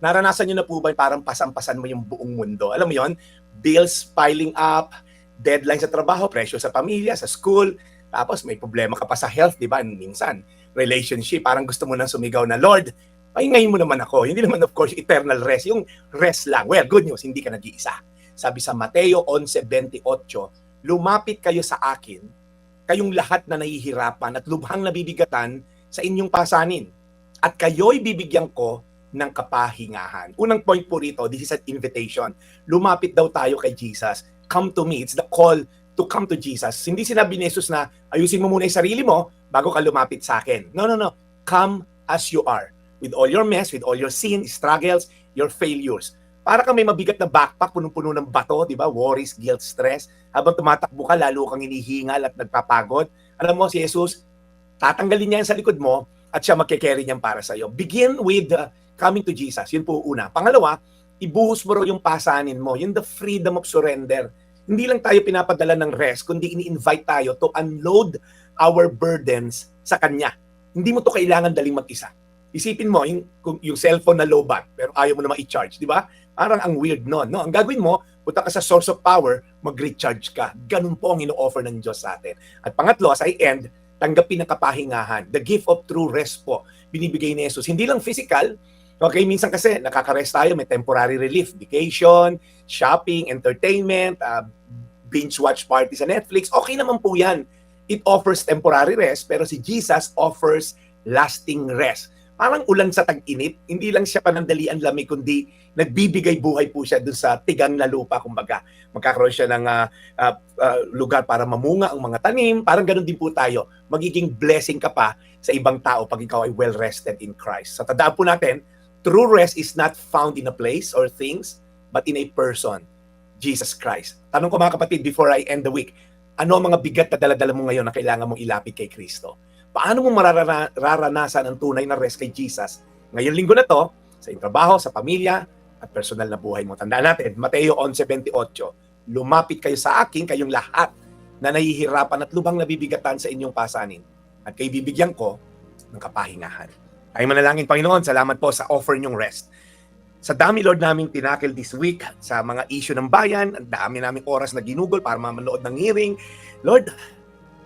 Naranasan nyo na po ba parang pasampasan mo yung buong mundo? Alam mo yon Bills piling up, deadline sa trabaho, pressure sa pamilya, sa school, tapos may problema ka pa sa health, di ba? Minsan, relationship, parang gusto mo nang sumigaw na, Lord, pahingayin mo naman ako. Hindi naman, of course, eternal rest. Yung rest lang. Well, good news, hindi ka nag-iisa. Sabi sa Mateo 11.28, lumapit kayo sa akin, kayong lahat na nahihirapan at lubhang nabibigatan sa inyong pasanin. At kayo'y bibigyan ko ng kapahingahan. Unang point po rito, this is an invitation. Lumapit daw tayo kay Jesus. Come to me. It's the call to come to Jesus. Hindi sinabi ni Jesus na ayusin mo muna yung sarili mo bago ka lumapit sa akin. No, no, no. Come as you are. With all your mess, with all your sin, struggles, your failures. Para kang may mabigat na backpack, punong-puno ng bato, di ba? Worries, guilt, stress. Habang tumatakbo ka, lalo kang hinihingal at nagpapagod. Alam mo, si Jesus, tatanggalin niya yan sa likod mo at siya magke-carry niyan para sa iyo. Begin with uh, coming to Jesus. Yun po una. Pangalawa, ibuhos mo raw yung pasanin mo. Yun the freedom of surrender. Hindi lang tayo pinapadala ng rest, kundi ini-invite tayo to unload our burdens sa Kanya. Hindi mo to kailangan daling mag-isa. Isipin mo, yung, yung cellphone na low bat, pero ayaw mo naman i-charge, di ba? Parang ang weird nun. No? Ang gagawin mo, punta ka sa source of power, mag-recharge ka. Ganun po ang ino-offer ng Diyos sa atin. At pangatlo, as I end, tanggapin ang kapahingahan. The gift of true rest po, binibigay ni Jesus. Hindi lang physical, okay, minsan kasi nakaka-rest tayo, may temporary relief, vacation, shopping, entertainment, uh, binge watch party sa Netflix, okay naman po yan. It offers temporary rest, pero si Jesus offers lasting rest. Parang ulan sa tag-init, hindi lang siya panandalian lamig, kundi nagbibigay buhay po siya dun sa tigang na lupa, kumbaga. Magkakaroon siya ng ah, ah, ah, lugar para mamunga ang mga tanim, parang ganun din po tayo. Magiging blessing ka pa sa ibang tao pag ikaw ay well-rested in Christ. Sa tandaan po natin, true rest is not found in a place or things, but in a person, Jesus Christ. Tanong ko mga kapatid, before I end the week, ano ang mga bigat na daladala mo ngayon na kailangan mong ilapit kay Kristo? Paano mo mararanasan ang tunay na rest kay Jesus? Ngayong linggo na to, sa trabaho, sa pamilya, at personal na buhay mo. Tandaan natin, Mateo 11.28, lumapit kayo sa akin, kayong lahat na nahihirapan at lubhang nabibigatan sa inyong pasanin. At kay bibigyan ko ng kapahingahan. Tayo manalangin, Panginoon, salamat po sa offer niyong rest. Sa dami, Lord, naming tinakil this week sa mga issue ng bayan, ang dami naming oras na ginugol para mamanood ng hearing. Lord,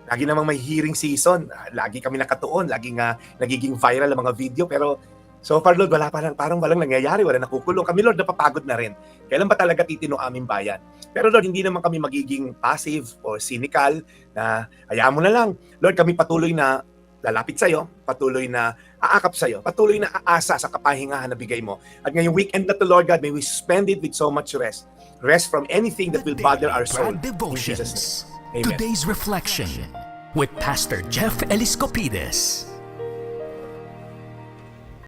lagi namang may hearing season. Lagi kami nakatuon, lagi nga nagiging viral ang mga video. Pero so far, Lord, wala parang, parang walang nangyayari, wala nakukulong. Kami, Lord, napapagod na rin. Kailan ba talaga titino aming bayan? Pero Lord, hindi naman kami magiging passive or cynical na hayaan mo na lang. Lord, kami patuloy na lalapit sa'yo, patuloy na aakap sa'yo, patuloy na aasa sa kapahingahan na bigay mo. At ngayong weekend na to, Lord God, may we spend it with so much rest. Rest from anything that will bother our soul. In Jesus' name. Amen. Today's reflection with Pastor Jeff Eliscopides.